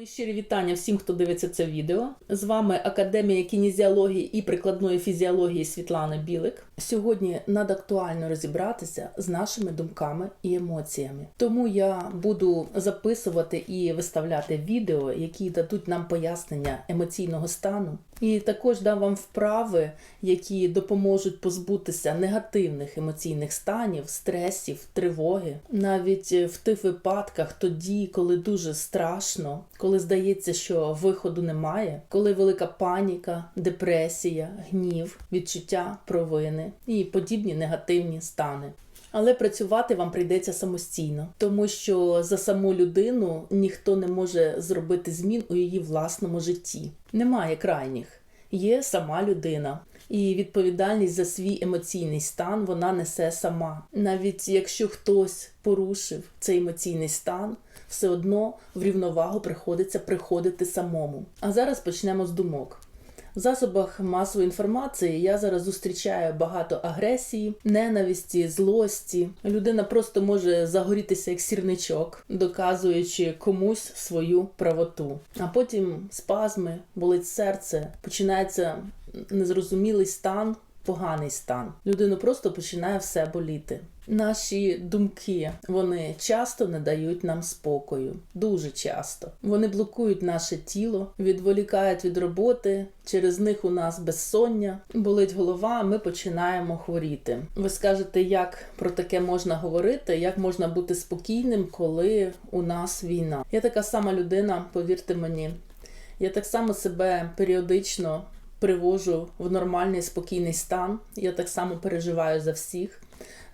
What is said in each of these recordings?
Мої щирі вітання всім, хто дивиться це відео. З вами Академія кінезіології і прикладної фізіології Світлана Білик. Сьогодні надактуально розібратися з нашими думками і емоціями. Тому я буду записувати і виставляти відео, які дадуть нам пояснення емоційного стану. І також дам вам вправи, які допоможуть позбутися негативних емоційних станів, стресів, тривоги, навіть в тих випадках, тоді, коли дуже страшно, коли здається, що виходу немає, коли велика паніка, депресія, гнів, відчуття провини і подібні негативні стани. Але працювати вам прийдеться самостійно, тому що за саму людину ніхто не може зробити змін у її власному житті. Немає крайніх, є сама людина. І відповідальність за свій емоційний стан вона несе сама. Навіть якщо хтось порушив цей емоційний стан, все одно в рівновагу приходиться приходити самому. А зараз почнемо з думок. В засобах масової інформації я зараз зустрічаю багато агресії, ненависті, злості. Людина просто може загорітися як сірничок, доказуючи комусь свою правоту. А потім спазми, болить серце, починається незрозумілий стан. Поганий стан. Людину просто починає все боліти. Наші думки вони часто не дають нам спокою, дуже часто. Вони блокують наше тіло, відволікають від роботи. Через них у нас безсоння, болить голова. Ми починаємо хворіти. Ви скажете, як про таке можна говорити, як можна бути спокійним, коли у нас війна? Я така сама людина, повірте мені. Я так само себе періодично привожу в нормальний спокійний стан. Я так само переживаю за всіх,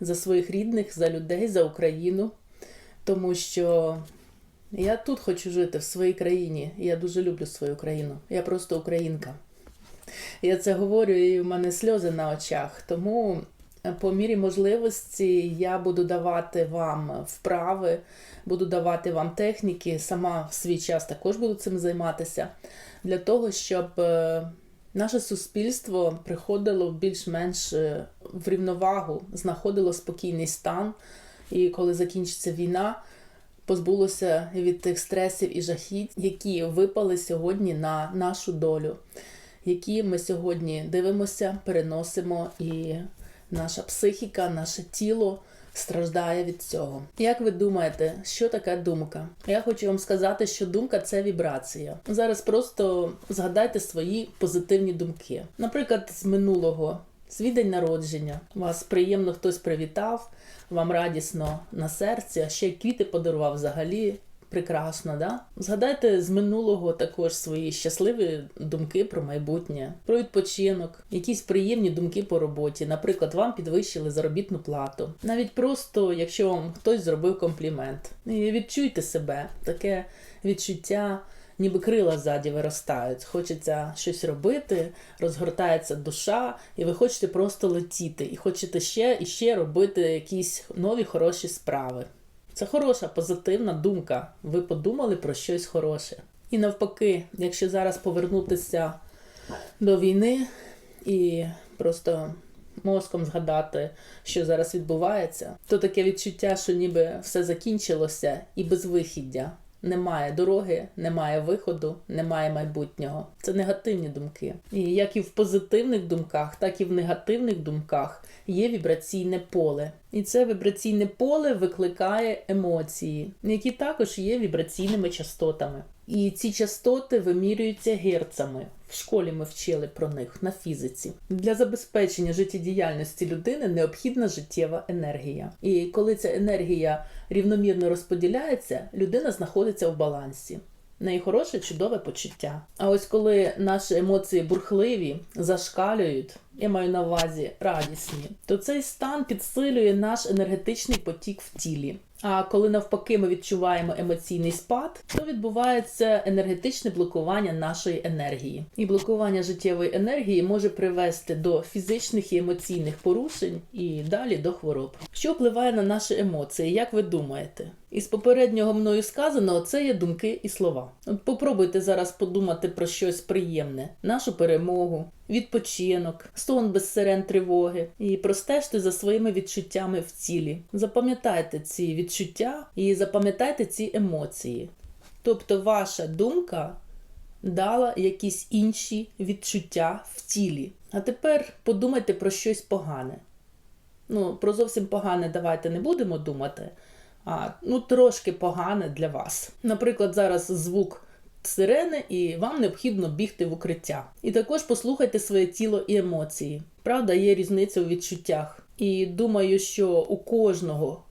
за своїх рідних, за людей, за Україну, тому що я тут хочу жити в своїй країні. Я дуже люблю свою країну. Я просто українка. Я це говорю, і в мене сльози на очах. Тому по мірі можливості я буду давати вам вправи, буду давати вам техніки. Сама в свій час також буду цим займатися для того, щоб наше суспільство приходило більш-менш в рівновагу, знаходило спокійний стан, і коли закінчиться війна, позбулося від тих стресів і жахіть, які випали сьогодні на нашу долю, які ми сьогодні дивимося, переносимо, і наша психіка, наше тіло. Страждає від цього. Як ви думаєте, що таке думка? Я хочу вам сказати, що думка це вібрація. Зараз просто згадайте свої позитивні думки. Наприклад, з минулого свій день народження. Вас приємно хтось привітав, вам радісно на серці, а ще квіти подарував взагалі. Прекрасно, да? Згадайте з минулого також свої щасливі думки про майбутнє, про відпочинок, якісь приємні думки по роботі. Наприклад, вам підвищили заробітну плату. Навіть просто, якщо вам хтось зробив комплімент. І відчуйте себе, таке відчуття, ніби крила ззаді виростають. Хочеться щось робити, розгортається душа, і ви хочете просто летіти, і хочете ще і ще робити якісь нові хороші справи. Це хороша позитивна думка. Ви подумали про щось хороше. І навпаки, якщо зараз повернутися до війни і просто мозком згадати, що зараз відбувається, то таке відчуття, що ніби все закінчилося і безвихіддя. Немає дороги, немає виходу, немає майбутнього. Це негативні думки. І як і в позитивних думках, так і в негативних думках є вібраційне поле. І це вібраційне поле викликає емоції, які також є вібраційними частотами. І ці частоти вимірюються герцами. В школі ми вчили про них на фізиці. Для забезпечення життєдіяльності людини необхідна життєва енергія. І коли ця енергія рівномірно розподіляється, людина знаходиться в балансі. Неї хороше, чудове почуття. А ось коли наші емоції бурхливі, зашкалюють, я маю на увазі радісні, то цей стан підсилює наш енергетичний потік в тілі. А коли навпаки ми відчуваємо емоційний спад, то відбувається енергетичне блокування нашої енергії. І блокування життєвої енергії може привести до фізичних і емоційних порушень і далі до хвороб. Що впливає на наші емоції, як ви думаєте? Із попереднього мною сказаного це є думки і слова. От попробуйте зараз подумати про щось приємне, нашу перемогу, відпочинок, сон без сирен тривоги, і простежте за своїми відчуттями в тілі. Запам'ятайте ці відчуття і запам'ятайте ці емоції. Тобто ваша думка дала якісь інші відчуття в тілі. А тепер подумайте про щось погане. Ну, про зовсім погане давайте не будемо думати, ну трошки погане для вас. Наприклад, зараз звук сирени, і вам необхідно бігти в укриття. І також послухайте своє тіло і емоції. Правда, є різниця у відчуттях. І думаю, що у кожного,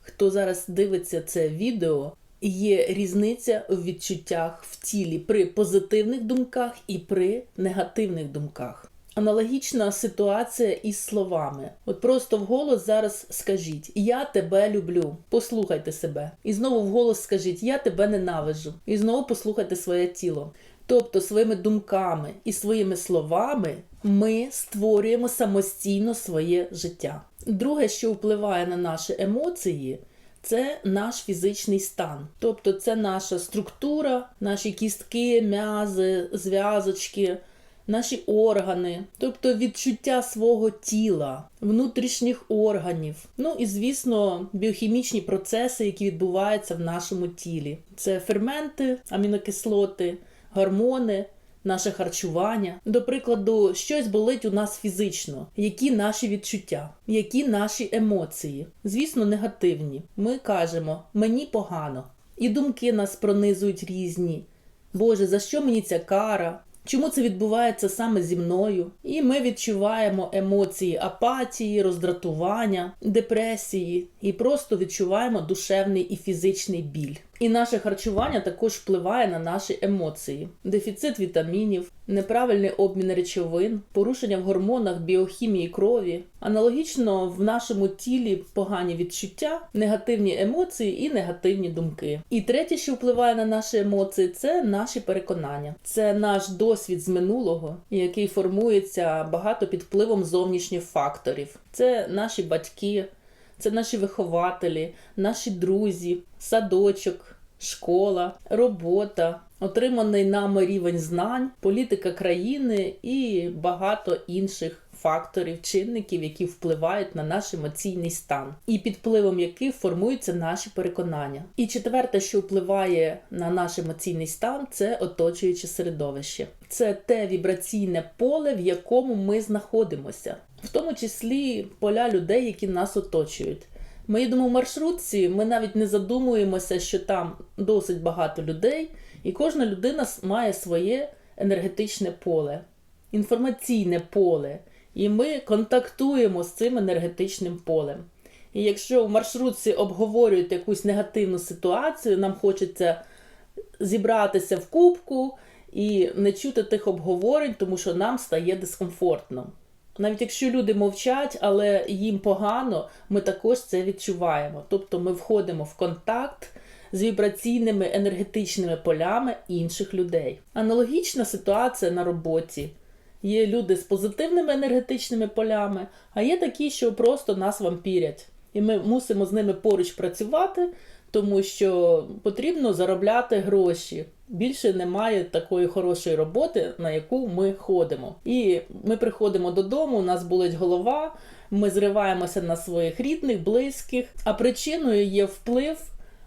хто зараз дивиться це відео, є різниця у відчуттях в тілі при позитивних думках і при негативних думках. Аналогічна ситуація із словами. От просто вголос зараз скажіть Я тебе люблю. Послухайте себе. І знову вголос скажіть Я тебе ненавиджу. І знову послухайте своє тіло. Тобто своїми думками і своїми словами ми створюємо самостійно своє життя. Друге, що впливає на наші емоції, це наш фізичний стан. Тобто це наша структура, наші кістки, м'язи, зв'язочки наші органи, тобто відчуття свого тіла, внутрішніх органів. Ну і, звісно, біохімічні процеси, які відбуваються в нашому тілі. Це ферменти, амінокислоти, гормони. Наше харчування, до прикладу, щось болить у нас фізично, які наші відчуття, які наші емоції, звісно, негативні. Ми кажемо, мені погано, і думки нас пронизують різні. Боже, за що мені ця кара? Чому це відбувається саме зі мною? І ми відчуваємо емоції апатії, роздратування, депресії і просто відчуваємо душевний і фізичний біль. І наше харчування також впливає на наші емоції: дефіцит вітамінів, неправильний обмін речовин, порушення в гормонах біохімії крові. Аналогічно в нашому тілі погані відчуття, негативні емоції і негативні думки. І третє, що впливає на наші емоції, це наші переконання, це наш досвід з минулого, який формується багато під впливом зовнішніх факторів. Це наші батьки. Це наші вихователі, наші друзі, садочок, школа, робота, отриманий нами рівень знань, політика країни і багато інших факторів, чинників, які впливають на наш емоційний стан, і під впливом яких формуються наші переконання. І четверте, що впливає на наш емоційний стан, це оточуюче середовище. Це те вібраційне поле, в якому ми знаходимося в тому числі поля людей, які нас оточують. Ми їдемо в маршрутці, ми навіть не задумуємося, що там досить багато людей, і кожна людина має своє енергетичне поле, інформаційне поле. І ми контактуємо з цим енергетичним полем. І якщо в маршрутці обговорюють якусь негативну ситуацію, нам хочеться зібратися в кубку і не чути тих обговорень, тому що нам стає дискомфортно. Навіть якщо люди мовчать, але їм погано, ми також це відчуваємо. Тобто ми входимо в контакт з вібраційними енергетичними полями інших людей. Аналогічна ситуація на роботі. Є люди з позитивними енергетичними полями, а є такі, що просто нас вампірять. І ми мусимо з ними поруч працювати, тому що потрібно заробляти гроші. Більше немає такої хорошої роботи, на яку ми ходимо. І ми приходимо додому, у нас болить голова, ми зриваємося на своїх рідних, близьких, а причиною є вплив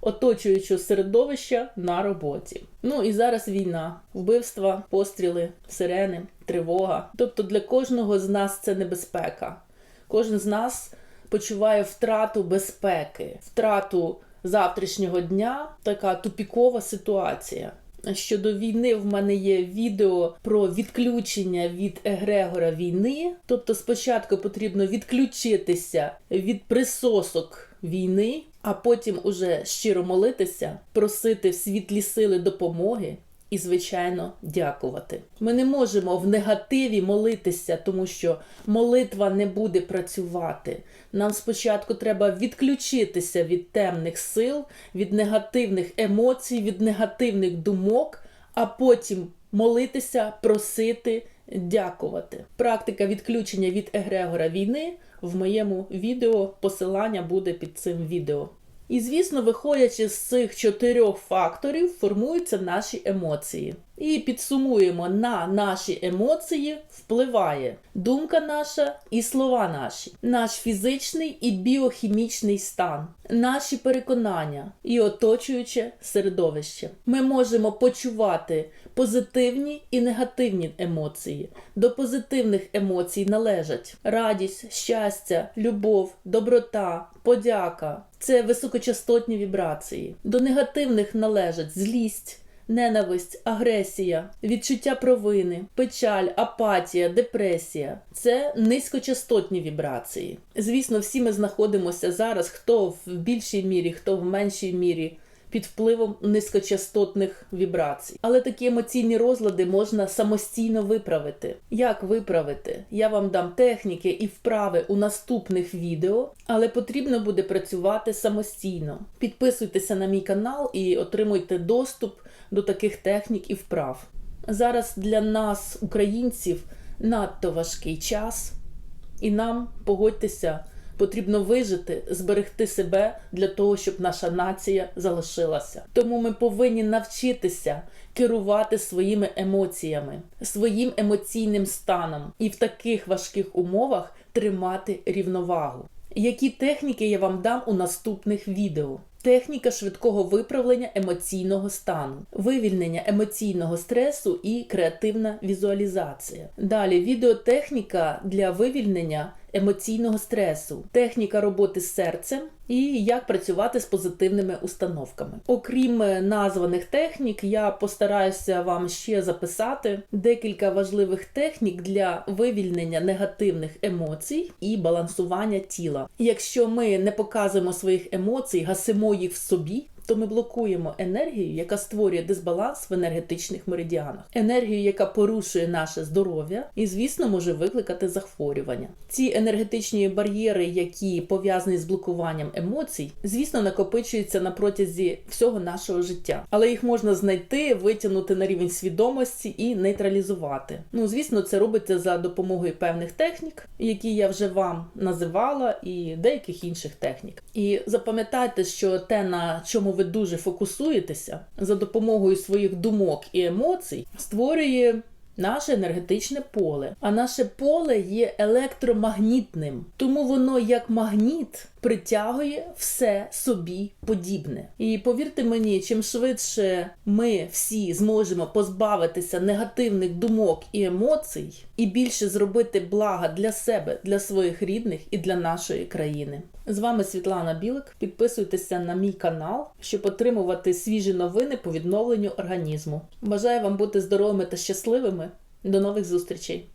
оточуючого середовища на роботі. Ну і зараз війна, вбивства, постріли, сирени, тривога. Тобто для кожного з нас це небезпека. Кожен з нас почуває втрату безпеки, втрату завтрашнього дня така тупікова ситуація. Щодо війни, в мене є відео про відключення від егрегора війни. Тобто, спочатку потрібно відключитися від присосок війни, а потім уже щиро молитися, просити в світлі сили допомоги і, звичайно, дякувати. Ми не можемо в негативі молитися, тому що молитва не буде працювати. Нам спочатку треба відключитися від темних сил, від негативних емоцій, від негативних думок, а потім молитися, просити. Дякувати. Практика відключення від егрегора війни в моєму відео посилання буде під цим відео. І, звісно, виходячи з цих чотирьох факторів, формуються наші емоції. І підсумуємо на наші емоції впливає думка наша і слова наші, наш фізичний і біохімічний стан, наші переконання і оточуюче середовище. Ми можемо почувати позитивні і негативні емоції. До позитивних емоцій належать радість, щастя, любов, доброта, подяка. Це високочастотні вібрації. До негативних належать злість. Ненависть, агресія, відчуття провини, печаль, апатія, депресія це низькочастотні вібрації. Звісно, всі ми знаходимося зараз, хто в більшій мірі, хто в меншій мірі. Під впливом низькочастотних вібрацій. Але такі емоційні розлади можна самостійно виправити. Як виправити? Я вам дам техніки і вправи у наступних відео, але потрібно буде працювати самостійно. Підписуйтеся на мій канал і отримуйте доступ до таких технік і вправ. Зараз для нас, українців, надто важкий час, і нам погодьтеся. Потрібно вижити, зберегти себе для того, щоб наша нація залишилася. Тому ми повинні навчитися керувати своїми емоціями, своїм емоційним станом і в таких важких умовах тримати рівновагу. Які техніки я вам дам у наступних відео? Техніка швидкого виправлення емоційного стану, вивільнення емоційного стресу і креативна візуалізація. Далі відеотехніка для вивільнення емоційного стресу, техніка роботи з серцем і як працювати з позитивними установками. Окрім названих технік, я постараюся вам ще записати декілька важливих технік для вивільнення негативних емоцій і балансування тіла. Якщо ми не показуємо своїх емоцій, гасимо їх в собі. То ми блокуємо енергію, яка створює дисбаланс в енергетичних меридіанах, енергію, яка порушує наше здоров'я, і, звісно, може викликати захворювання. Ці енергетичні бар'єри, які пов'язані з блокуванням емоцій, звісно, накопичуються на протязі всього нашого життя, але їх можна знайти, витягнути на рівень свідомості і нейтралізувати. Ну, звісно, це робиться за допомогою певних технік, які я вже вам називала, і деяких інших технік. І запам'ятайте, що те, на чому ви дуже фокусуєтеся за допомогою своїх думок і емоцій, створює наше енергетичне поле. А наше поле є електромагнітним, тому воно як магніт. Притягує все собі подібне. І повірте мені, чим швидше ми всі зможемо позбавитися негативних думок і емоцій, і більше зробити блага для себе, для своїх рідних і для нашої країни. З вами Світлана Білик. Підписуйтеся на мій канал, щоб отримувати свіжі новини по відновленню організму. Бажаю вам бути здоровими та щасливими. До нових зустрічей!